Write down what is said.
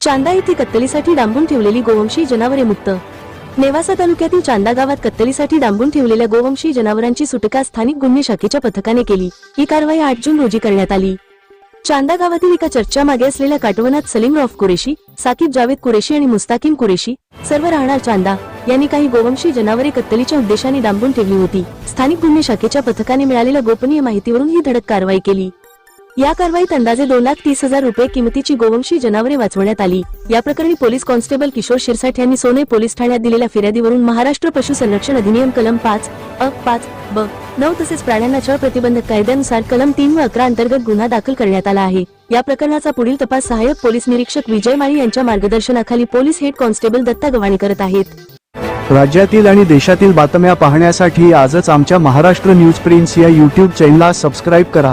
चांदा येथे कत्तलीसाठी डांबून ठेवलेली गोवंशी जनावरे मुक्त. नेवासा तालुक्यातील चांदा गावात कत्तलीसाठी डांबून ठेवलेल्या गोवंशी जनावरांची सुटका स्थानिक गुन्हे शाखेच्या पथकाने केली. ही कारवाई आठ जून रोजी करण्यात आली. चांदा गावातील एका चर्चा मागे असलेल्या काटवनात सलीम रॉफ कुरेशी साकिब जावेद कुरेशी आणि मुस्ताकिम कुरेशी सर्व राहणार चांदा. यांनी काही गोवंशी जनावरे कत्तलीच्या उद्देशाने डांबून ठेवली होती. स्थानिक गुन्हे शाखेच्या पथकाने मिळालेल्या गोपनीय माहितीवरून ही धडक कारवाई केली. या कारवाईत अंदाजे दोन लाख तीस हजार रुपये किमतीची गोवंशी जनावरे वाचवण्यात आली. या प्रकरणी पोलीस कॉन्स्टेबल किशोर शिरसाठ यांनी सोने पोलीस ठाण्यात दिलेल्या फिर्यादीवरून महाराष्ट्र पशु संरक्षण अधिनियम कलम पाच अ पाच ब नऊ तसेच प्राण्यांना छळ प्रतिबंधक कायद्यानुसार कलम तीन व अकरा अंतर्गत गुन्हा दाखल करण्यात आला आहे. या प्रकरणाचा पुढील तपास सहाय्यक पोलीस निरीक्षक विजय माळी यांच्या मार्गदर्शनाखाली police head constable Datta Gavani करत आहेत. राज्यातील आणि देशातील बातम्या पाहण्यासाठी आजच आमच्या महाराष्ट्र न्यूज प्रिन्स या युट्यूब चॅनलला सबस्क्राईब करा.